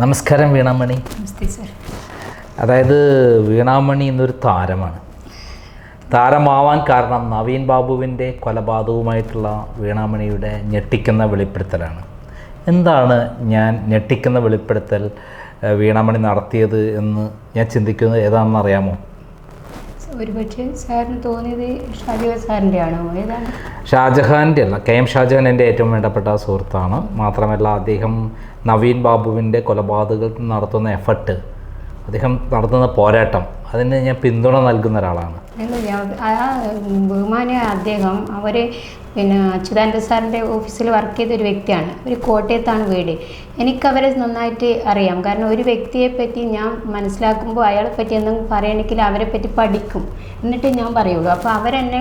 നമസ്കാരം വീണാമണി. നമസ്തേ സർ. അതായത് വീണാമണി എന്നൊരു താരമാണ്. താരമാവാൻ കാരണം നവീൻ ബാബുവിന്റെ കൊലപാതകവുമായിട്ടുള്ള വീണാമണിയുടെ ഞെട്ടിക്കുന്ന വെളിപ്പെടുത്തലാണ്. എന്താണ് ഞാൻ ഞെട്ടിക്കുന്ന വെളിപ്പെടുത്തൽ വീണാമണി നടത്തിയത് എന്ന് ഞാൻ ചിന്തിക്കുന്നത് ഏതാണെന്ന് അറിയാമോ? ഒരുപക്ഷെ സാറിന് തോന്നിയത് ഷാജുവ സാറിന്റെ ആണോ? ഏതാണ്? ഷാജഹാന്റെ അല്ല കെ എം ഷാജഹാൻ എന്റെ ഏറ്റവും വേണ്ടപ്പെട്ട സുഹൃത്താണ്. മാത്രമല്ല അദ്ദേഹം നവീൻ ബാബുവിന്റെ കൊലപാതകത്തിൽ നടത്തുന്ന എഫർട്ട് അദ്ദേഹം നടത്തുന്ന പോരാട്ടം. അതിന് ഞാൻ പിന്തുണ നൽകുന്ന ഒരാളാണ്. ആ ബഹുമാനിയ അദ്ദേഹം അവർ പിന്നെ അച്യുതാനന്ദ സാറിന്റെ ഓഫീസിൽ വർക്ക് ചെയ്ത ഒരു വ്യക്തിയാണ്. ഒരു കോട്ടയത്താണ് വീട്. എനിക്കവരെ നന്നായിട്ട് അറിയാം. കാരണം ഒരു വ്യക്തിയെ പറ്റി ഞാൻ മനസ്സിലാക്കുമ്പോൾ അയാളെ പറ്റി എന്തെങ്കിലും പറയണമെങ്കിൽ അവരെ പറ്റി പഠിക്കും. എന്നിട്ട് ഞാൻ പറയുള്ളൂ. അപ്പോൾ അവരെന്നെ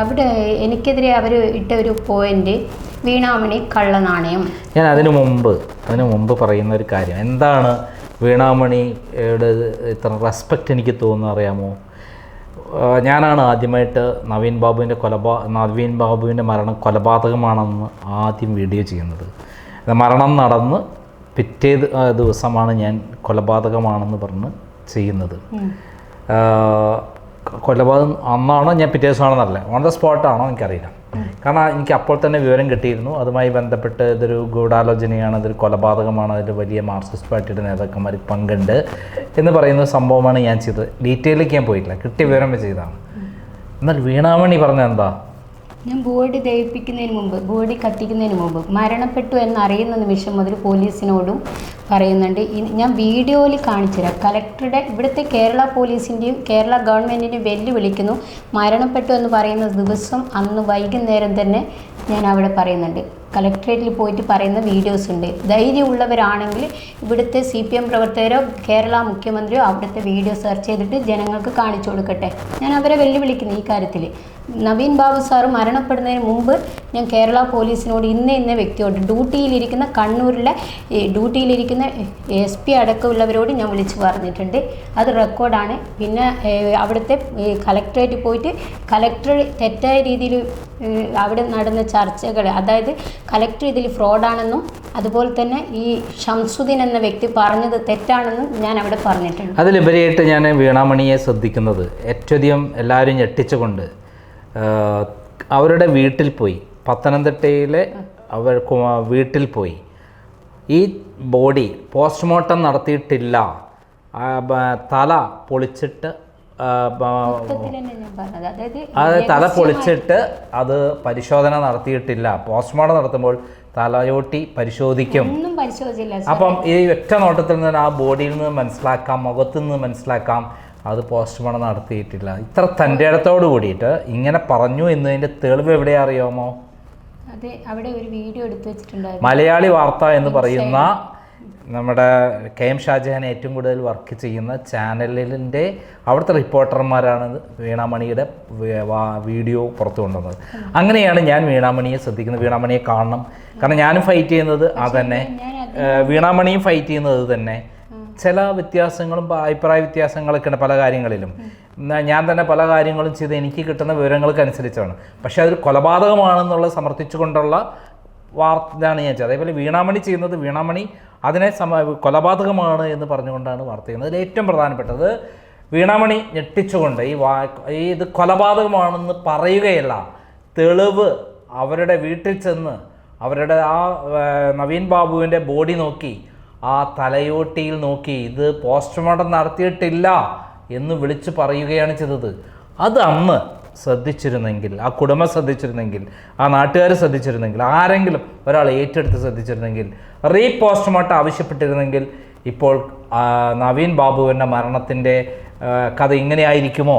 അവിടെ എനിക്കെതിരെ അവർ ഇട്ട ഒരു പോയിന്റ് വീണാമണി കള്ളനാണയം. ഞാൻ അതിനു മുമ്പ് അതിനു മുമ്പ് പറയുന്ന ഒരു കാര്യം. എന്താണ് വീണാമണിയുടെ ഇത്ര റെസ്പെക്റ്റ് എനിക്ക് തോന്നുന്നു അറിയാമോ? ഞാനാണ് ആദ്യമായിട്ട് നവീൻ ബാബുവിന്റെ കൊലപാ നവീൻ ബാബുവിന്റെ മരണം കൊലപാതകമാണെന്ന് ആദ്യം വീഡിയോ ചെയ്യുന്നത്. മരണം നടന്ന് പിറ്റേ ദിവസമാണ് ഞാൻ കൊലപാതകമാണെന്ന് പറഞ്ഞ് ചെയ്യുന്നത്. കൊലപാതകം അന്നാണോ ഞാൻ പിറ്റേ ദിവസമാണെന്നല്ല ഓൺ ദ സ്പോട്ടാണോ എനിക്കറിയില്ല. കാരണം എനിക്ക് അപ്പോൾ തന്നെ വിവരം കിട്ടിയിരുന്നു. അതുമായി ബന്ധപ്പെട്ട് ഇതൊരു ഗൂഢാലോചനയാണ് ഇതൊരു കൊലപാതകമാണ് അതിൽ വലിയ മാർക്സിസ്റ്റ് പാർട്ടിയുടെ നേതാക്കന്മാർ പങ്കുണ്ട് എന്ന് പറയുന്ന സംഭവമാണ് ഞാൻ ചെയ്തത്. ഡീറ്റെയിലേക്ക് ഞാൻ പോയിട്ടില്ല. കിട്ടിയ വിവരം വെച്ച് ചെയ്തതാണ്. എന്നാൽ വീണാമണി പറഞ്ഞ എന്താ? ഞാൻ ബോഡി ദഹിപ്പിക്കുന്നതിന് മുമ്പ് ബോഡി കത്തിക്കുന്നതിന് മുമ്പ് മരണപ്പെട്ടു എന്നറിയുന്ന നിമിഷം മുതൽ പോലീസിനോടും പറയുന്നുണ്ട്. ഞാൻ വീഡിയോയിൽ കാണിച്ചുതരാം. കലക്ടറുടെ ഇവിടുത്തെ കേരള പോലീസിന്റെയും കേരള ഗവൺമെന്റിന്റെയും വെല്ലുവിളിക്കുന്നു. മരണപ്പെട്ടു എന്ന് പറയുന്ന ദിവസം അന്ന് വൈകുന്നേരം തന്നെ ഞാൻ അവിടെ പറയുന്നുണ്ട്. കലക്ട്രേറ്റിൽ പോയിട്ട് പറയുന്ന വീഡിയോസ് ഉണ്ട്. ധൈര്യമുള്ളവരാണെങ്കിൽ ഇവിടുത്തെ സി പി എം പ്രവർത്തകരോ കേരള മുഖ്യമന്ത്രിയോ അവിടുത്തെ വീഡിയോ സെർച്ച് ചെയ്തിട്ട് ജനങ്ങൾക്ക് കാണിച്ചു കൊടുക്കട്ടെ. ഞാൻ അവരെ വെല്ലുവിളിക്കുന്നു ഈ കാര്യത്തിൽ നവീൻ ബാബു സാറ് മരണപ്പെടുന്നതിന് മുമ്പ് ഞാൻ കേരള പോലീസിനോട് ഇന്ന ഇന്ന വ്യക്തിയോട് ഡ്യൂട്ടിയിലിരിക്കുന്ന കണ്ണൂരിലെ ഡ്യൂട്ടിയിലിരിക്കുന്ന എസ് പി അടക്കമുള്ളവരോട് ഞാൻ വിളിച്ചു പറഞ്ഞിട്ടുണ്ട്. അത് റെക്കോർഡാണ്. പിന്നെ അവിടുത്തെ കളക്ടറേറ്റ് പോയിട്ട് കലക്ടർ തെറ്റായ രീതിയിൽ അവിടെ നടന്ന ചർച്ചകൾ അതായത് കലക്ടർ ഇതിൽ ഫ്രോഡാണെന്നും അതുപോലെ തന്നെ ഈ ഷംസുദ്ദീൻ എന്ന വ്യക്തി പറഞ്ഞത് തെറ്റാണെന്നും ഞാൻ അവിടെ പറഞ്ഞിട്ടുണ്ട്. അതിലുപരിയായിട്ട് ഞാൻ വീണാമണിയെ ശ്രദ്ധിക്കുന്നത്. ഏറ്റവും എല്ലാവരും ഞെട്ടിച്ചുകൊണ്ട് അവരുടെ വീട്ടിൽ പോയി. പത്തനംതിട്ടയിലെ അവർ വീട്ടിൽ പോയി. ഈ ബോഡി പോസ്റ്റ്മോർട്ടം നടത്തിയിട്ടില്ല. തല പൊളിച്ചിട്ട് അത് തല പൊളിച്ചിട്ട് അത് പരിശോധന നടത്തിയിട്ടില്ല. പോസ്റ്റ്മോർട്ടം നടത്തുമ്പോൾ തലയോട്ടി പരിശോധിക്കും. അപ്പം ഈ ഒറ്റ നോട്ടത്തിൽ നിന്ന് ആ ബോഡിയിൽ നിന്ന് മനസ്സിലാക്കാം മുഖത്തു നിന്ന് മനസ്സിലാക്കാം. അത് പോസ്റ്റ്മോർട്ടം നടത്തിയിട്ടില്ല. ഇത്ര തന്റെ ഇടത്തോട് കൂടിയിട്ട് ഇങ്ങനെ പറഞ്ഞു എന്നതിന്റെ തെളിവ് എവിടെ അറിയാമോ? അതെ അവിടെ ഒരു വീഡിയോ എടുത്തു വെച്ചിട്ടുണ്ട് മലയാളി വാർത്ത എന്ന് പറയുന്ന നമ്മുടെ കെ എം ഷാജഹാൻ ഏറ്റവും കൂടുതൽ വർക്ക് ചെയ്യുന്ന ചാനലിന്റെ അവിടുത്തെ റിപ്പോർട്ടർമാരാണ് വീണാമണിയുടെ വീഡിയോ പുറത്തു കൊണ്ടുവന്നത്. അങ്ങനെയാണ് ഞാൻ വീണാമണിയെ ശ്രദ്ധിക്കുന്നത്. വീണാമണിയെ കാണണം. കാരണം ഞാനും ഫൈറ്റ് ചെയ്യുന്നത് അത് തന്നെ. വീണാമണിയും ഫൈറ്റ് ചെയ്യുന്നത് തന്നെ. ചില വ്യത്യാസങ്ങളും അഭിപ്രായ വ്യത്യാസങ്ങളൊക്കെ ഉണ്ട് പല കാര്യങ്ങളിലും. ഞാൻ തന്നെ പല കാര്യങ്ങളും ചെയ്ത് എനിക്ക് കിട്ടുന്ന വിവരങ്ങൾക്ക് അനുസരിച്ചാണ് പക്ഷേ അതൊരു കൊലപാതകമാണെന്നുള്ള സമർത്ഥിച്ചുകൊണ്ടുള്ള വാർത്തയാണ് ഞാൻ ചെയ്തത്. അതേപോലെ വീണാമണി ചെയ്യുന്നത് വീണാമണി അതിനെ സമ കൊലപാതകമാണ് എന്ന് പറഞ്ഞുകൊണ്ടാണ് വാർത്ത ചെയ്യുന്നത്. അതിൽ ഏറ്റവും പ്രധാനപ്പെട്ടത് വീണാമണി ഞെട്ടിച്ചുകൊണ്ട് ഈ വാ ഈ ഇത് കൊലപാതകമാണെന്ന് പറയുകയല്ല. തെളിവ് അവരുടെ വീട്ടിൽ ചെന്ന് അവരുടെ ആ നവീൻ ബാബുവിന്റെ ബോഡി നോക്കി ആ തലയോട്ടിയിൽ നോക്കി ഇത് പോസ്റ്റ്മോർട്ടം നടത്തിയിട്ടില്ല എന്ന് വിളിച്ചു പറയുകയാണ് ചെയ്തത്. അത് അന്ന് ശ്രദ്ധിച്ചിരുന്നെങ്കിൽ ആ കുടുംബം ശ്രദ്ധിച്ചിരുന്നെങ്കിൽ ആ നാട്ടുകാർ ശ്രദ്ധിച്ചിരുന്നെങ്കിൽ ആരെങ്കിലും ഒരാൾ ഏറ്റെടുത്ത് ശ്രദ്ധിച്ചിരുന്നെങ്കിൽ റീ പോസ്റ്റ്മോർട്ടം ആവശ്യപ്പെട്ടിരുന്നെങ്കിൽ ഇപ്പോൾ നവീൻ ബാബുവിന്റെ മരണത്തിന്റെ കഥ ഇങ്ങനെയായിരിക്കുമോ?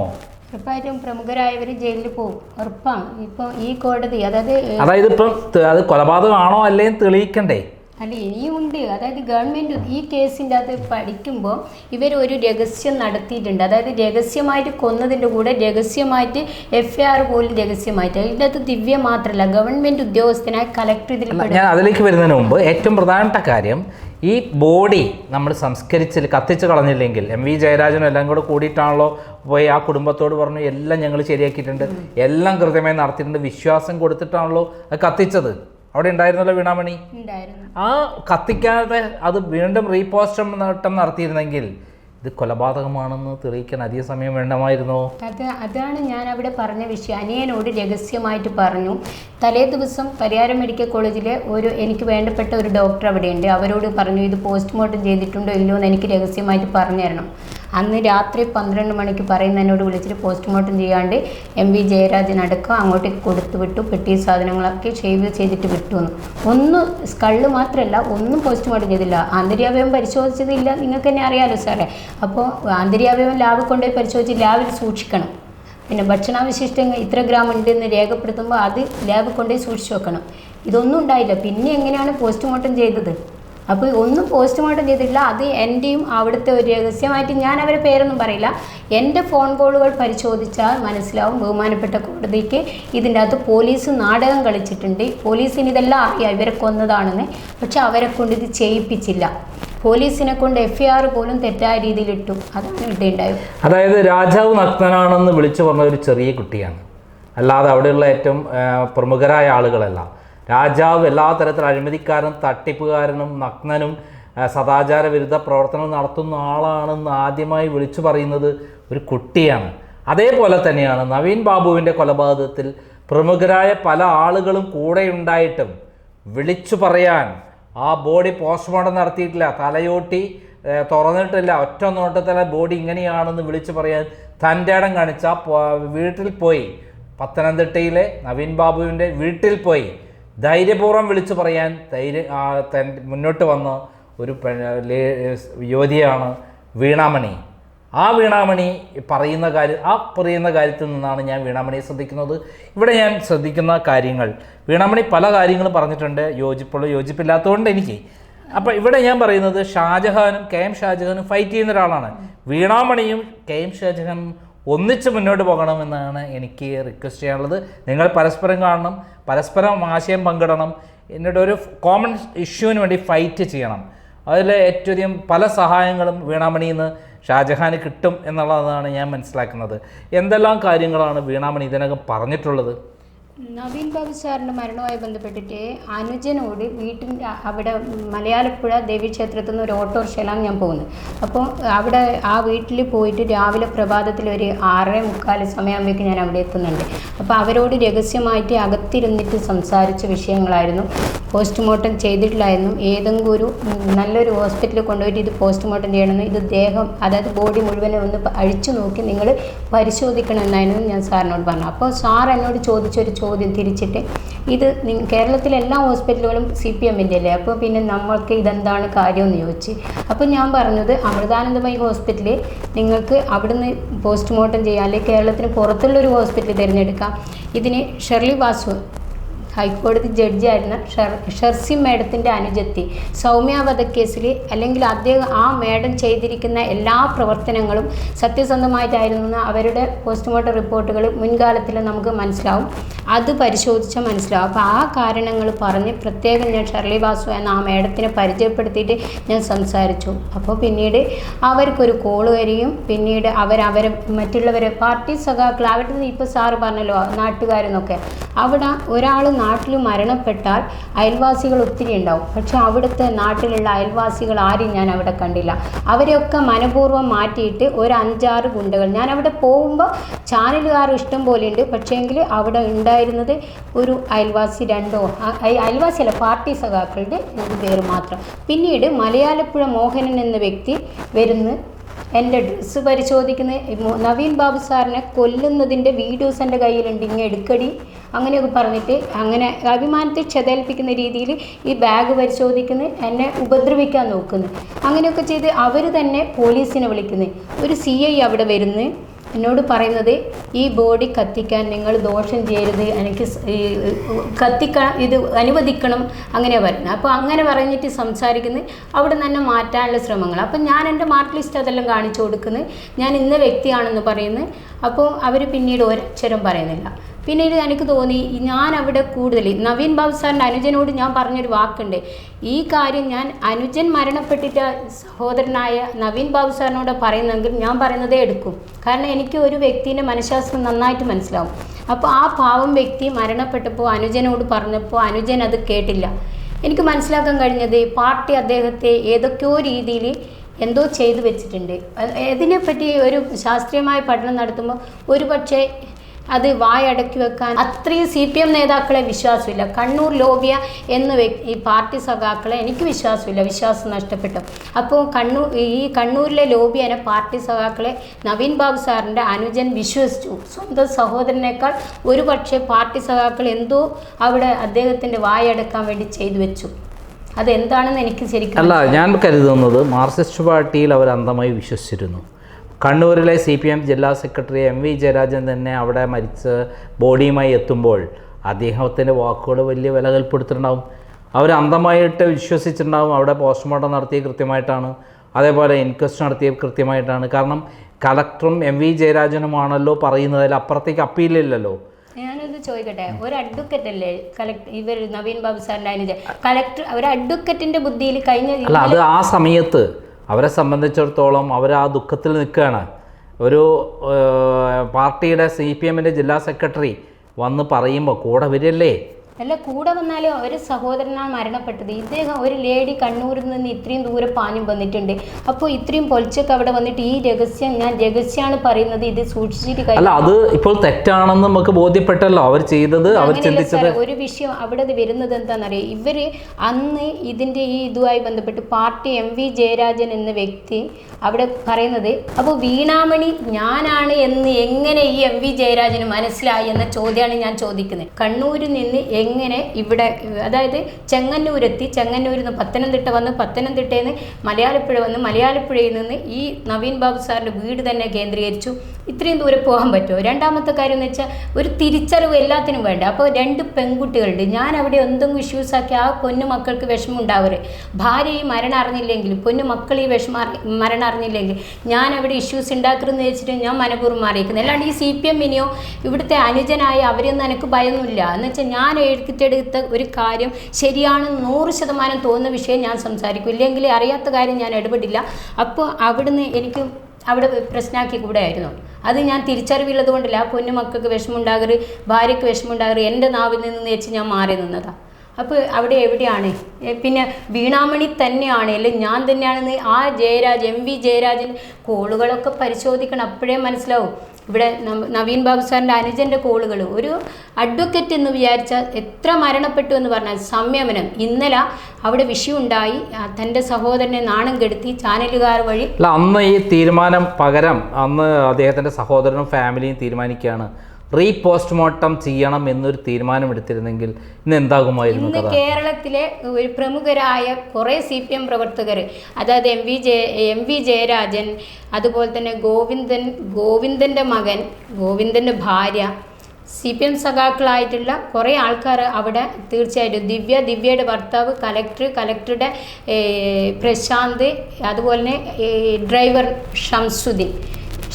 ഉറപ്പായിട്ടും പ്രമുഖരായവർ ജയിലിൽ പോകും ഉറപ്പാണ്. ഇപ്പം ഈ കോടതി അതായത് അതായത് ഇപ്പം അത് കൊലപാതകമാണോ അല്ലേ തെളിയിക്കണ്ടേ? അല്ല ഇനിയും ഉണ്ട്. അതായത് ഗവൺമെന്റ് ഈ കേസിന്റെ അത് പഠിക്കുമ്പോൾ ഇവർ ഒരു രഹസ്യം നടത്തിയിട്ടുണ്ട്. അതായത് രഹസ്യമായിട്ട് കൊന്നതിന്റെ കൂടെ രഹസ്യമായിട്ട് എഫ് ഐ ആർ പോലും രഹസ്യമായിട്ട്. അതിന്റെ അത് ദിവ്യ മാത്രമല്ല ഗവൺമെന്റ് ഉദ്യോഗസ്ഥനായ കലക്ടർ ഇതിൽ ഞാൻ അതിലേക്ക് വരുന്നതിന് മുമ്പ് ഏറ്റവും പ്രധാനപ്പെട്ട കാര്യം ഈ ബോഡി നമ്മൾ സംസ്കരിച്ച് കത്തിച്ച് കളഞ്ഞില്ലെങ്കിൽ എം വി ജയരാജനും എല്ലാം കൂടെ കൂടിയിട്ടാണല്ലോ പോയി ആ കുടുംബത്തോട് പറഞ്ഞു എല്ലാം ഞങ്ങൾ ശരിയാക്കിയിട്ടുണ്ട്. എല്ലാം കൃത്യമായി നടത്തിയിട്ടുണ്ട്. വിശ്വാസം കൊടുത്തിട്ടാണല്ലോ അത് കത്തിച്ചത്. അവിടെ ഉണ്ടായിരുന്നല്ലോ വീണാമണി? ആ കത്തിക്കാതെ അത് വീണ്ടും റീപോസ്റ്റം നേട്ടം നടത്തിയിരുന്നെങ്കിൽ ഇത് കൊലപാതകമാണെന്ന് തെളിയിക്കാൻ അധിക സമയം വേണ്ടമായിരുന്നോ? അത് അതാണ് ഞാൻ അവിടെ പറഞ്ഞ വിഷയം. അനിയനോട് രഹസ്യമായിട്ട് പറഞ്ഞു തലേ ദിവസം പരിയാരം മെഡിക്കൽ കോളേജിലെ ഒരു എനിക്ക് വേണ്ടപ്പെട്ട ഒരു ഡോക്ടർ അവിടെയുണ്ട്. അവരോട് പറഞ്ഞു ഇത് പോസ്റ്റ്മോർട്ടം ചെയ്തിട്ടുണ്ടോ ഇല്ലയോ എന്ന് എനിക്ക് രഹസ്യമായിട്ട് പറഞ്ഞു തരണം. അന്ന് രാത്രി പന്ത്രണ്ട് മണിക്ക് പറയുന്ന എന്നോട് വിളിച്ചിട്ട് പോസ്റ്റ്മോർട്ടം ചെയ്യാണ്ട് എം വി ജയരാജൻ അടക്കം അങ്ങോട്ടേക്ക് കൊടുത്തു വിട്ടു. പെട്ടി സാധനങ്ങളൊക്കെ ഷേവ് ചെയ്തിട്ട് വിട്ടു എന്ന്. ഒന്നും സ്കള്ള് മാത്രമല്ല ഒന്നും പോസ്റ്റ്മോർട്ടം ചെയ്തില്ല. ആന്തരികാവയവം പരിശോധിച്ചതില്ല. നിങ്ങൾക്ക് തന്നെ അറിയാമല്ലോ സാറേ അപ്പോൾ ആന്തരികാവയവം ലാബ് കൊണ്ടുപോയി പരിശോധിച്ച് ലാബിൽ സൂക്ഷിക്കണം. പിന്നെ ഭക്ഷണാവശിഷ്ടങ്ങൾ ഇത്ര ഗ്രാം ഉണ്ടെന്ന് രേഖപ്പെടുത്തുമ്പോൾ അത് ലാബ് കൊണ്ടുപോയി സൂക്ഷിച്ചു വെക്കണം. ഇതൊന്നും ഉണ്ടായില്ല. പിന്നെ എങ്ങനെയാണ് പോസ്റ്റ്മോർട്ടം ചെയ്തത്? അപ്പോൾ ഒന്നും പോസ്റ്റ്മോർട്ടം ചെയ്തിട്ടില്ല. അത് എന്റെയും അവിടുത്തെ ഒരു രഹസ്യമായിട്ട് ഞാൻ അവരെ പേരൊന്നും പറയില്ല. എന്റെ ഫോൺ കോളുകൾ പരിശോധിച്ചാൽ മനസ്സിലാവും ബഹുമാനപ്പെട്ട കോടതിക്ക് ഇതിന്റെ അകത്ത് പോലീസ് നാടകം കളിച്ചിട്ടുണ്ട്. പോലീസിന് ഇതെല്ലാം അറിയാം ഇവരെ കൊന്നതാണെന്ന്. പക്ഷെ അവരെ കൊണ്ട് ഇത് ചെയ്യിപ്പിച്ചില്ല. പോലീസിനെ കൊണ്ട് എഫ് ഐ ആർ പോലും തെറ്റായ രീതിയിൽ ഇട്ടു. അതാണ് ഇവിടെ ഉണ്ടായത് അതായത് രാജാവ് നഗ്നനാണെന്ന് വിളിച്ചു പറഞ്ഞ ഒരു ചെറിയ കുട്ടിയാണ്. അല്ലാതെ അവിടെയുള്ള ഏറ്റവും പ്രമുഖരായ ആളുകളല്ല. രാജാവ് എല്ലാ തരത്തിലും അഴിമതിക്കാരനും തട്ടിപ്പുകാരനും നഗ്നനും സദാചാര വിരുദ്ധ പ്രവർത്തനം നടത്തുന്ന ആളാണെന്ന് ആദ്യമായി വിളിച്ചു പറയുന്നത് ഒരു കുട്ടിയാണ്. അതേപോലെ തന്നെയാണ് നവീൻ ബാബുവിന്റെ കൊലപാതകത്തിൽ പ്രമുഖരായ പല ആളുകളും കൂടെയുണ്ടായിട്ടും വിളിച്ചു പറയാൻ ആ ബോഡി പോസ്റ്റ്മോർട്ടം നടത്തിയിട്ടില്ല തലയോട്ടി തുറന്നിട്ടില്ല ഒറ്റ നോട്ടത്തിലെ ബോഡി ഇങ്ങനെയാണെന്ന് വിളിച്ചു പറയാൻ തന്റെ ഇടം കാണിച്ച വീട്ടിൽ പോയി. പത്തനംതിട്ടയിലെ നവീൻ ബാബുവിന്റെ വീട്ടിൽ പോയി. ധൈര്യപൂർവം വിളിച്ചു പറയാൻ ധൈര്യ മുന്നോട്ട് വന്ന ഒരു യുവതിയാണ് വീണാമണി. ആ വീണാമണി പറയുന്ന കാര്യം ആ പറയുന്ന കാര്യത്തിൽ നിന്നാണ് ഞാൻ വീണാമണിയെ ശ്രദ്ധിക്കുന്നത്. ഇവിടെ ഞാൻ ശ്രദ്ധിക്കുന്ന കാര്യങ്ങൾ. വീണാമണി പല കാര്യങ്ങളും പറഞ്ഞിട്ടുണ്ട് യോജിപ്പുള്ള യോജിപ്പില്ലാത്തതുകൊണ്ട് എനിക്ക്. അപ്പോൾ ഇവിടെ ഞാൻ പറയുന്നത് ഷാജഹാനും കെ എം ഷാജഹാനും ഫൈറ്റ് ചെയ്യുന്ന ഒരാളാണ്. വീണാമണിയും കെ എം ഷാജഹാനും ഒന്നിച്ച് മുന്നോട്ട് പോകണമെന്നാണ് എനിക്ക് റിക്വസ്റ്റ് ചെയ്യാനുള്ളത്. നിങ്ങൾ പരസ്പരം കാണണം പരസ്പരം ആശയം പങ്കിടണം എന്നിട്ട് ഒരു കോമൺ ഇഷ്യൂവിന് വേണ്ടി ഫൈറ്റ് ചെയ്യണം. അതിൽ ഏറ്റവും അധികം പല സഹായങ്ങളും വീണാമണിയിൽ നിന്ന് ഷാജഹാന് കിട്ടും എന്നുള്ളതാണ് ഞാൻ മനസ്സിലാക്കുന്നത്. എന്തെല്ലാം കാര്യങ്ങളാണ് വീണാമണി ഇതിനകം പറഞ്ഞിട്ടുള്ളത്? നവീൻ ബാബു സാറിന്റെ മരണവുമായി ബന്ധപ്പെട്ടിട്ട് അനുജനോട് വീട്ടിന്റെ അവിടെ മലയാളപ്പുഴ ദേവീക്ഷേത്രത്തിൽ നിന്ന് ഒരു ഓട്ടോറിക്ഷയിലാണ് ഞാൻ പോകുന്നത്. അപ്പോൾ അവിടെ ആ വീട്ടിൽ പോയിട്ട് രാവിലെ പ്രഭാതത്തിൽ ഒരു ആറര മുക്കാൽ സമയമാകുമ്പോഴേക്കും ഞാൻ അവിടെ എത്തുന്നുണ്ട്. അപ്പോൾ അവരോട് രഹസ്യമായിട്ട് അകത്തിരുന്നിട്ട് സംസാരിച്ച വിഷയങ്ങളായിരുന്നു. പോസ്റ്റ്മോർട്ടം ചെയ്തിട്ടില്ലായിരുന്നു. ഏതെങ്കിലും ഒരു നല്ലൊരു ഹോസ്പിറ്റലിൽ കൊണ്ടുപോയിട്ട് ഇത് പോസ്റ്റ്മോർട്ടം ചെയ്യണമെന്ന് ഇത് ദേഹം അതായത് ബോഡി മുഴുവനെ ഒന്ന് അഴിച്ചു നോക്കി നിങ്ങൾ പരിശോധിക്കണമെന്നായിരുന്നു ഞാൻ സാറിനോട് പറഞ്ഞു അപ്പോൾ സാർ എന്നോട് ചോദിച്ചൊരു ചോദ്യം തിരിച്ചിട്ട് ഇത് കേരളത്തിലെ എല്ലാ ഹോസ്പിറ്റലുകളും സി പി എമ്മിന്റെ അല്ലേ അപ്പോൾ പിന്നെ നമ്മൾക്ക് ഇതെന്താണ് കാര്യമെന്ന് ചോദിച്ച്. അപ്പോൾ ഞാൻ പറഞ്ഞത് അമൃതാനന്ദമയി ഹോസ്പിറ്റലിൽ നിങ്ങൾക്ക് അവിടുന്ന് പോസ്റ്റ്മോർട്ടം ചെയ്യാം അല്ലെങ്കിൽ കേരളത്തിന് പുറത്തുള്ളൊരു ഹോസ്പിറ്റൽ തിരഞ്ഞെടുക്കാം. ഇതിന് ഷെർലി വാസു ഹൈക്കോടതി ജഡ്ജിയായിരുന്ന ഷർ ഷെർസി മേഡത്തിന്റെ അനുജത്തി സൗമ്യ വധക്കേസിൽ അല്ലെങ്കിൽ അദ്ദേഹം ആ മേഡം ചെയ്തിരിക്കുന്ന എല്ലാ പ്രവർത്തനങ്ങളും സത്യസന്ധമായിട്ടായിരുന്നു അവരുടെ പോസ്റ്റ്മോർട്ടം റിപ്പോർട്ടുകൾ മുൻകാലത്തിൽ നമുക്ക് മനസ്സിലാവും. അത് പരിശോധിച്ചാൽ മനസ്സിലാവും. അപ്പോൾ ആ കാരണങ്ങൾ പറഞ്ഞ് പ്രത്യേകം ഞാൻ ഷെർലി വാസു എന്ന ആ മേഡത്തിനെ പരിചയപ്പെടുത്തിയിട്ട് ഞാൻ സംസാരിച്ചു. അപ്പോൾ പിന്നീട് അവർക്കൊരു കോൾ വരികയും പിന്നീട് അവരവരെ മറ്റുള്ളവരെ പാർട്ടി സഖാക്കൾ അവിടെ നിന്ന് ഇപ്പോൾ സാറ് പറഞ്ഞല്ലോ നാട്ടുകാരെന്നൊക്കെ. അവിടെ ഒരാൾ നാട്ടിൽ മരണപ്പെട്ടാൽ അയൽവാസികൾ ഒത്തിരി ഉണ്ടാവും. പക്ഷെ അവിടുത്തെ നാട്ടിലുള്ള അയൽവാസികൾ ആരും ഞാൻ അവിടെ കണ്ടില്ല. അവരെയൊക്കെ മനഃപൂർവം മാറ്റിയിട്ട് ഒരു അഞ്ചാറ് ഗുണ്ടകൾ. ഞാൻ അവിടെ പോകുമ്പോൾ ചാനലുകാർ ഇഷ്ടം പോലെ ഉണ്ട്. പക്ഷേങ്കിൽ അവിടെ ഉണ്ടായിരുന്നത് ഒരു അയൽവാസി രണ്ടോ അയൽവാസിയല്ല പാർട്ടി സഖാക്കളുടെ രണ്ട് പേര് മാത്രം. പിന്നീട് മലയാളപ്പുഴ മോഹനൻ എന്ന വ്യക്തി വരുന്ന് എന്റെ ഡ്രസ്സ് പരിശോധിക്കുന്ന. നവീൻ ബാബു സാറിനെ കൊല്ലുന്നതിന്റെ വീഡിയോസ് എന്റെ കയ്യിലുണ്ട്. ഇങ്ങനെ എടുക്കടി. അങ്ങനെയൊക്കെ പറഞ്ഞിട്ട് അങ്ങനെ അഭിമാനത്തെ ക്ഷതേൽപ്പിക്കുന്ന രീതിയിൽ ഈ ബാഗ് പരിശോധിക്കുന്ന എന്നെ ഉപദ്രവിക്കാൻ നോക്കുന്നു. അങ്ങനെയൊക്കെ ചെയ്ത് അവർ തന്നെ പോലീസിനെ വിളിക്കുന്നത് ഒരു സി ഐ അവിടെ വരുന്നു. എന്നോട് പറയുന്നത് ഈ ബോഡി കത്തിക്കാൻ നിങ്ങൾ ദോഷം ചെയ്യരുത് എനിക്ക് കത്തിക്ക ഇത് അനുവദിക്കണം അങ്ങനെ പറയുന്നത്. അപ്പോൾ അങ്ങനെ പറഞ്ഞിട്ട് സംസാരിക്കുന്നത് അവിടെ തന്നെ മാറ്റാനുള്ള ശ്രമങ്ങൾ. അപ്പം ഞാൻ എന്റെ മാർക്ക് ലിസ്റ്റ് അതെല്ലാം കാണിച്ചു കൊടുക്കുന്നത് ഞാൻ ഇന്ന വ്യക്തിയാണെന്ന് പറയുന്നത് അപ്പോൾ അവർ പിന്നീട് ഒരക്ഷരം പറയുന്നില്ല. പിന്നീട് എനിക്ക് തോന്നി ഞാൻ അവിടെ കൂടുതൽ. നവീൻ ബാബു സാറിന്റെ അനുജനോട് ഞാൻ പറഞ്ഞൊരു വാക്കുണ്ട്. ഈ കാര്യം ഞാൻ അനുജൻ മരണപ്പെട്ടിട്ട സഹോദരനായ നവീൻ ബാബു സാറിനോട് പറയുന്നെങ്കിൽ ഞാൻ പറയുന്നതേ എടുക്കും. കാരണം എനിക്ക് ഒരു വ്യക്തിന്റെ മനഃശാസ്ത്രം നന്നായിട്ട് മനസ്സിലാവും. അപ്പോൾ ആ പാവം വ്യക്തി മരണപ്പെട്ടപ്പോൾ അനുജനോട് പറഞ്ഞപ്പോൾ അനുജൻ അത് കേട്ടില്ല. എനിക്ക് മനസ്സിലാക്കാൻ കഴിഞ്ഞത് പാർട്ടി അദ്ദേഹത്തെ ഏതൊക്കെയോ രീതിയിൽ എന്തോ ചെയ്തു വെച്ചിട്ടുണ്ട്. ഇതിനെപ്പറ്റി ഒരു ശാസ്ത്രീയമായ പഠനം നടത്തുമ്പോൾ ഒരു പക്ഷേ അത് വായടക്കി വെക്കാൻ അത്രയും സി പി എം നേതാക്കളെ വിശ്വാസമില്ല. കണ്ണൂർ ലോബിയ എന്ന ഈ പാർട്ടി സഖാക്കളെ എനിക്ക് വിശ്വാസമില്ല. വിശ്വാസം നഷ്ടപ്പെട്ടു. അപ്പോൾ കണ്ണൂർ ഈ കണ്ണൂരിലെ ലോബിയനെ പാർട്ടി സഖാക്കളെ നവീൻ ബാബു സാറിന്റെ അനുജൻ വിശ്വസിച്ചു. സ്വന്തം സഹോദരനേക്കാൾ ഒരു പക്ഷേ പാർട്ടി സഖാക്കൾ എന്തോ അവിടെ അദ്ദേഹത്തിന്റെ വായടക്കാൻ വേണ്ടി ചെയ്തു വെച്ചു. അതെന്താണെന്ന് എനിക്ക് ശരിക്കും അല്ല ഞാൻ കരുതുന്നത് മാർക്സിസ്റ്റ് പാർട്ടിയിൽ അവർ അന്ധമായി വിശ്വസിച്ചിരുന്നു. കണ്ണൂരിലെ സി പി എം ജില്ലാ സെക്രട്ടറി എം വി ജയരാജൻ തന്നെ അവിടെ മരിച്ച് ബോഡിയുമായി എത്തുമ്പോൾ അദ്ദേഹത്തിന്റെ വാക്കുകൾ വലിയ വില കൽപ്പെടുത്തിയിട്ടുണ്ടാവും അവർ അന്ധമായിട്ട് വിശ്വസിച്ചിട്ടുണ്ടാവും. അവിടെ പോസ്റ്റ്മോർട്ടം നടത്തിയ കൃത്യമായിട്ടാണ്. അതേപോലെ ഇൻക്വസ്റ്റ് നടത്തിയ കൃത്യമായിട്ടാണ്. കാരണം കലക്ടറും എം വി ജയരാജനുമാണല്ലോ പറയുന്നത്. അപ്പുറത്തേക്ക് അപ്പീലില്ലല്ലോ ഞാനൊന്ന് ചോദിക്കട്ടെ? ഒരു അഡ്വക്കറ്റ് അല്ലേ കലക്ടർ ഇവർ നവീൻ ബാബു സാറിന്റെ അനുജ കലക്ടർ ഒരു അഡ്വക്കറ്റിന്റെ ബുദ്ധിയിൽ കഴിഞ്ഞ അത് ആ സമയത്ത് അവരെ സംബന്ധിച്ചിടത്തോളം അവർ ആ ദുഃഖത്തിൽ നിൽക്കുകയാണ്. ഒരു പാർട്ടിയുടെ സി പി എമ്മിന്റെ ജില്ലാ സെക്രട്ടറി വന്ന് പറയുമ്പോൾ കൂടെ വരില്ലേ? അല്ല കൂടെ വന്നാലും ഒരു സഹോദരനാണ് മരണപ്പെട്ടത്. ഇദ്ദേഹം ഒരു ലേഡി കണ്ണൂരിൽ നിന്ന് ഇത്രയും ദൂരെ പാഞ്ഞും വന്നിട്ടുണ്ട്. അപ്പോൾ ഇത്രയും പൊലിച്ചൊക്കെ അവിടെ വന്നിട്ട് ഈ രഹസ്യം ഞാൻ രഹസ്യമാണ് പറയുന്നത് ഇത് സൂക്ഷിച്ചിട്ട് അല്ല അത് ഇപ്പോൾ തെറ്റാണെന്ന് നമുക്ക് ബോധ്യപ്പെട്ടല്ലോ. അവർ ചെയ്തത് അവർ ചിന്തിച്ചത്. ഒരു വിഷയം അവിടെ വരുന്നത് എന്താണെന്നറിയാം? ഇവർ അന്ന് ഇതിന്റെ ഈ ഇതുമായി ബന്ധപ്പെട്ട് പാർട്ടി എം വി ജയരാജൻ എന്ന വ്യക്തി അവിടെ പറയുന്നത് അപ്പോൾ വീണാമണി ഞാനാണ് എന്ന് എങ്ങനെ ഈ എം വി ജയരാജന് മനസ്സിലായി? എന്ന ചോദ്യമാണ് ഞാൻ ചോദിക്കുന്നത്. കണ്ണൂരിൽ നിന്ന് എങ്ങനെ ഇവിടെ അതായത് ചെങ്ങന്നൂരെത്തി ചെങ്ങന്നൂരിൽ നിന്ന് പത്തനംതിട്ട വന്ന് പത്തനംതിട്ടയിൽ നിന്ന് മലയാളപ്പുഴ വന്ന് മലയാളപ്പുഴയിൽ നിന്ന് ഈ നവീൻ ബാബു സാറിന്റെ വീട് തന്നെ കേന്ദ്രീകരിച്ചു. ഇത്രയും ദൂരെ പോകാൻ പറ്റുമോ? രണ്ടാമത്തെ കാര്യം എന്ന് വെച്ചാൽ ഒരു തിരിച്ചറിവ് എല്ലാത്തിനും വേണ്ട. അപ്പോൾ രണ്ട് പെൺകുട്ടികളുണ്ട്. ഞാൻ അവിടെ എന്തെങ്കിലും ഇഷ്യൂസ് ആക്കി ആ പൊന്നു മക്കൾക്ക് വിഷമം ഉണ്ടാവരുത്. ഭാര്യ ഈ മരണം അറിഞ്ഞില്ലെങ്കിലും പൊന്നു മക്കൾ ഈ വിഷമം മരണം അറിഞ്ഞില്ലെങ്കിൽ ഞാൻ അവിടെ ഇഷ്യൂസ് ഉണ്ടാക്കരുതെന്ന് വെച്ചിട്ട് ഞാൻ മനപൂർവം അറിയിക്കുന്നത് അല്ലാണ്ട് ഈ സി പി എമ്മിനെയോ ഇവിടുത്തെ അനുജനായ അവരൊന്നും എനിക്ക് ഭയമൊന്നുമില്ല. എന്ന് വെച്ചാൽ ഞാൻ എഴുത്തിട്ടെടുത്ത ഒരു കാര്യം ശരിയാണെന്ന് നൂറ് ശതമാനം തോന്നുന്ന വിഷയം ഞാൻ സംസാരിക്കും. ഇല്ലെങ്കിൽ അറിയാത്ത കാര്യം ഞാൻ ഇടപെടില്ല. അപ്പോൾ അവിടുന്ന് എനിക്ക് അവിടെ പ്രശ്നമാക്കി കൂടെ ആയിരുന്നു. അത് ഞാൻ തിരിച്ചറിവുള്ളത് കൊണ്ടല്ല. ആ പൊന്നു മക്കൾക്ക് വിഷമമുണ്ടാകരുത് ഭാര്യയ്ക്ക് വിഷമമുണ്ടാകരുത് എന്റെ നാവിൽ നിന്ന് വെച്ച് ഞാൻ മാറി നിന്നതാണ് അപ്പോൾ അവിടെ എവിടെയാണ്? പിന്നെ വീണാമണി തന്നെയാണ് അല്ലെങ്കിൽ ഞാൻ തന്നെയാണെന്ന് ആ ജയരാജ് എം വി ജയരാജൻ കോളുകളൊക്കെ പരിശോധിക്കണം. അപ്പോഴേ മനസ്സിലാവും. ഇവിടെ നവീൻ ബാബു സാറിന്റെ അനുജന്റെ കോളുകൾ. ഒരു അഡ്വക്കറ്റ് എന്ന് വിചാരിച്ചാൽ എത്ര മരണപ്പെട്ടു എന്ന് പറഞ്ഞാൽ സംയമനം. ഇന്നലെ അവിടെ വിഷയമുണ്ടായി തന്റെ സഹോദരനെ നാണം കെടുത്തി ചാനലുകാർ വഴി അല്ല അന്ന് ഈ തീരുമാനം പകരം അന്ന് അദ്ദേഹത്തിന്റെ സഹോദരനും ഫാമിലിയും തീരുമാനിക്കുകയാണ്. റീ പോസ്റ്റ്മോർട്ടം ചെയ്യണം എന്നൊരു തീരുമാനം എടുത്തിരുന്നെങ്കിൽ ഇന്ന് എന്താകുമായിരുന്നു ഇന്ന് കേരളത്തിലെ ഒരു പ്രമുഖരായ കുറേ സി പി എം പ്രവർത്തകർ അതായത് M V Jaya M V Jayarajan അതുപോലെ തന്നെ ഗോവിന്ദൻ ഗോവിന്ദന്റെ മകൻ ഗോവിന്ദന്റെ ഭാര്യ സി പി എം സഖാക്കളായിട്ടുള്ള കുറേ ആൾക്കാർ അവിടെ തീർച്ചയായിട്ടും ദിവ്യ ദിവ്യയുടെ ഭർത്താവ് കലക്ടർ കലക്ടറുടെ പ്രശാന്ത് അതുപോലെ തന്നെ ഡ്രൈവർ ഷംസുദ്ദീൻ.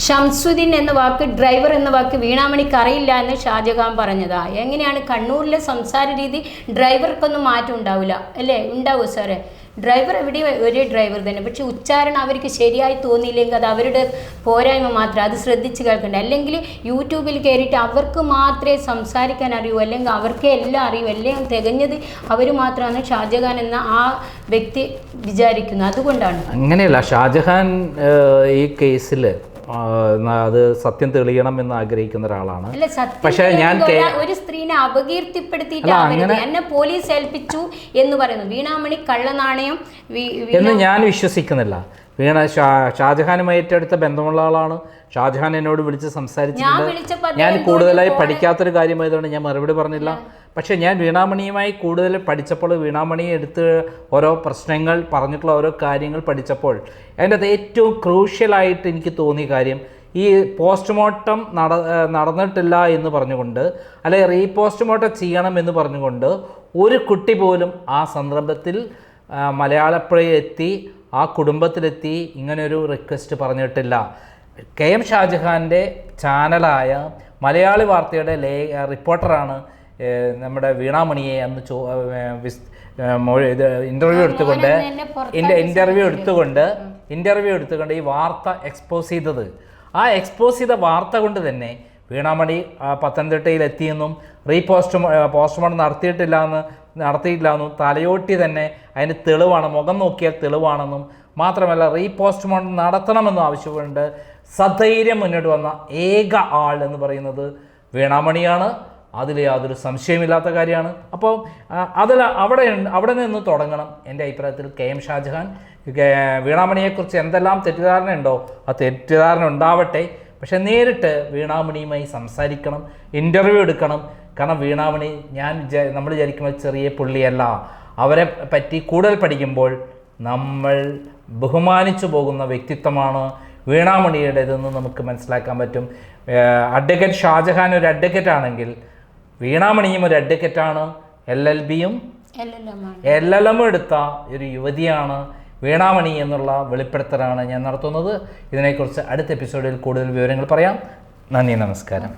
ഷംസുദ്ദീൻ എന്ന വാക്ക് ഡ്രൈവർ എന്ന വാക്ക് വീണാമണിക്ക് അറിയില്ല എന്ന് ഷാജഹാൻ പറഞ്ഞതാ. എങ്ങനെയാണ് കണ്ണൂരിലെ സംസാര രീതി ഡ്രൈവർക്കൊന്നും മാറ്റം ഉണ്ടാവില്ല? അല്ലേ? ഉണ്ടാവും സാറേ? ഡ്രൈവർ എവിടെയും ഒരേ ഡ്രൈവർ തന്നെ. പക്ഷെ ഉച്ചാരണം അവർക്ക് ശരിയായി തോന്നിയില്ലെങ്കിൽ അത് അവരുടെ പോരായ്മ മാത്രം. അത് ശ്രദ്ധിച്ച് കേൾക്കണ്ട. അല്ലെങ്കിൽ യൂട്യൂബിൽ കയറിയിട്ട് അവർക്ക് മാത്രമേ സംസാരിക്കാൻ അറിയൂ. അല്ലെങ്കിൽ അവർക്കേ എല്ലാം അറിയൂ. എല്ലാം തികഞ്ഞത് അവർ മാത്രമാണ് ഷാജഹാൻ എന്ന ആ വ്യക്തി വിചാരിക്കുന്നത്. അതുകൊണ്ടാണ്. അങ്ങനെയല്ല. ഷാജഹാൻ ഈ കേസിൽ അത് സത്യം തെളിയണം എന്ന് ആഗ്രഹിക്കുന്ന ഒരാളാണ്. പക്ഷെ ഞാൻ ഒരാ- സ്ത്രീനെ അപകീർത്തിപ്പെടുത്തിയിട്ട് എന്നെ പോലീസ് ഏൽപ്പിച്ചു എന്ന് പറയുന്നു. വീണാമണി കള്ളനാണയം എന്ന് ഞാൻ വിശ്വസിക്കുന്നില്ല. വീണ ഷാ ഷാജഹാനുമായി ഏറ്റെടുത്ത ബന്ധമുള്ള ആളാണ്. ഷാജഹാൻ എന്നോട് വിളിച്ച് സംസാരിച്ചിട്ടുണ്ട്. ഞാൻ കൂടുതലായി പഠിക്കാത്തൊരു കാര്യമായതുകൊണ്ട് ഞാൻ മറുപടി പറഞ്ഞില്ല. പക്ഷേ ഞാൻ വീണാമണിയുമായി കൂടുതൽ പഠിച്ചപ്പോൾ വീണാമണി എടുത്ത് ഓരോ പ്രശ്നങ്ങൾ പറഞ്ഞിട്ടുള്ള ഓരോ കാര്യങ്ങൾ പഠിച്ചപ്പോൾ അതിന്റെ അത് ഏറ്റവും ക്രൂഷ്യലായിട്ട് എനിക്ക് തോന്നിയ കാര്യം ഈ പോസ്റ്റ്മോർട്ടം നട നടന്നിട്ടില്ല എന്ന് പറഞ്ഞുകൊണ്ട് അല്ലെ റീ പോസ്റ്റ്മോർട്ടം ചെയ്യണം എന്ന് പറഞ്ഞുകൊണ്ട് ഒരു കുട്ടി പോലും ആ സന്ദർഭത്തിൽ എത്തി ആ കുടുംബത്തിലെത്തി ഇങ്ങനൊരു റിക്വസ്റ്റ് പറഞ്ഞിട്ടില്ല. കെ എം ഷാജഹാന്റെ ചാനലായ മലയാളി വാർത്തയുടെ ലേ റിപ്പോർട്ടറാണ് നമ്മുടെ വീണാമണിയെ അന്ന് ചോ ഇത് ഇന്റർവ്യൂ എടുത്തുകൊണ്ട് ഇന്റർവ്യൂ എടുത്തുകൊണ്ട് ഇന്റർവ്യൂ എടുത്തുകൊണ്ട് ഈ വാർത്ത എക്സ്പോസ് ചെയ്തത്. ആ എക്സ്പോസ് ചെയ്ത വാർത്ത കൊണ്ട് തന്നെ വീണാമണി പത്തനംതിട്ടയിൽ എത്തിയെന്നും റീപോസ്റ്റ് പോസ്റ്റ്മോർട്ടം നടത്തിയിട്ടില്ല എന്ന് നടത്തിയില്ല എന്നും തലയോട്ടി തന്നെ അതിന് തെളിവാണ് മുഖം നോക്കിയാൽ തെളിവാണെന്നും മാത്രമല്ല റീപോസ്റ്റ്മോർട്ടം നടത്തണമെന്നും ആവശ്യപ്പെട്ട് സധൈര്യം മുന്നോട്ട് വന്ന ഏക ആൾ എന്ന് പറയുന്നത് വീണാമണിയാണ്. അതിൽ യാതൊരു സംശയമില്ലാത്ത കാര്യമാണ്. അപ്പോൾ അതിൽ അവിടെ അവിടെ നിന്ന് തുടങ്ങണം. എന്റെ അഭിപ്രായത്തിൽ കെ എം ഷാജഹാൻ വീണാമണിയെക്കുറിച്ച് എന്തെല്ലാം തെറ്റിദ്ധാരണ ഉണ്ടോ ആ തെറ്റിദ്ധാരണ ഉണ്ടാവട്ടെ. പക്ഷെ നേരിട്ട് വീണാമണിയുമായി സംസാരിക്കണം ഇന്റർവ്യൂ എടുക്കണം. കാരണം വീണാമണി ഞാൻ നമ്മൾ വിചാരിക്കുമ്പോൾ ചെറിയ പുള്ളിയല്ല. അവരെ പറ്റി കൂടുതൽ പഠിക്കുമ്പോൾ നമ്മൾ ബഹുമാനിച്ചു പോകുന്ന വ്യക്തിത്വമാണ് വീണാമണിയുടേതെന്ന് നമുക്ക് മനസ്സിലാക്കാൻ പറ്റും. അഡ്വക്കേറ്റ് ഷാജഹാൻ ഒരു അഡ്വക്കേറ്റ് ആണെങ്കിൽ വീണാമണിയും ഒരു അഡ്വക്കറ്റാണ് എൽ എൽ ബിയും എൽ എൽ എം എടുത്ത ഒരു യുവതിയാണ് വീണാമണി എന്നുള്ള വെളിപ്പെടുത്തലാണ് ഞാൻ നടത്തുന്നത്. ഇതിനെക്കുറിച്ച് അടുത്ത എപ്പിസോഡിൽ കൂടുതൽ വിവരങ്ങൾ പറയാം. നന്ദി നമസ്കാരം.